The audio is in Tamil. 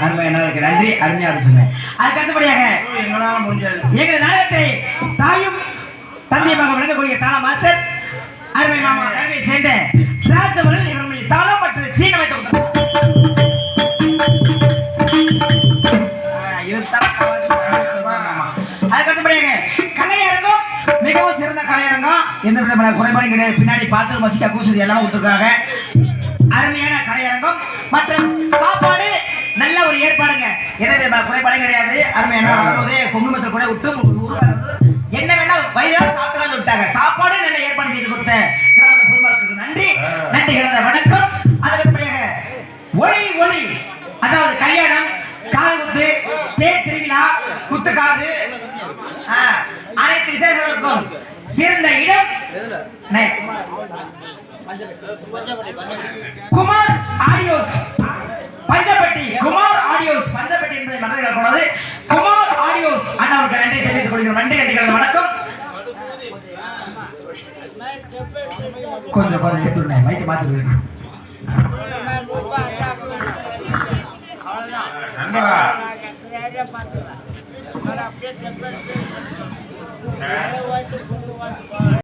அருமை என்ன நன்றி அருமையா இருந்துச்சுங்க. அதுக்கு அடுத்தபடியாக எங்களால முடிஞ்சது. எங்கள் நாடகத்தை தாயும் தந்தையமாக விளங்கக்கூடிய தாள மாஸ்டர் அருமை மாமா கருவை சேர்ந்த ராஜ் அவர்கள் இவருடைய தாளம் மற்றும் சீன வைத்து கொடுத்தார். ஆ, இவர்தான் ஆமா. அதுக்கு அடுத்தபடியாக கலையரங்கம் மிகவும் சிறந்த கலையரங்கம். எந்த விதமான குறைபாடும் கிடையாது. பின்னாடி பார்த்து மசிக்கா கூசுது எல்லாம் கொடுத்துருக்காங்க அருமையான கலையரங்கம் மற்றும் ஏற்பாடுங்க. எந்த விதமான குறைபாடும் கிடையாது. அருமையான வரும்போதே கொங்கு மசல் கூட விட்டு என்ன வேணா வயிறால சாப்பிட்டு விட்டாங்க. சாப்பாடு நல்ல ஏற்பாடு செய்து கொடுத்த நன்றி. நன்றி கிடந்த வணக்கம். அதுக்கு அடுத்தபடியாக ஒளி ஒளி. அதாவது கல்யாணம் காது குத்து தேர் திருவிழா குத்துக்காது ஆ, அனைத்து விசேஷங்களுக்கும் சிறந்த இடம். கொண்டது குமார் ஆடியோஸ். அண்ணாவுக்கு நன்றி தெரிவித்துக் கொள்கிறோம். நன்றி நன்றிகள் வணக்கம். கொஞ்சம் கொஞ்சம் எடுத்துருந்தேன் மைக்கு மாத்தி நண்பா.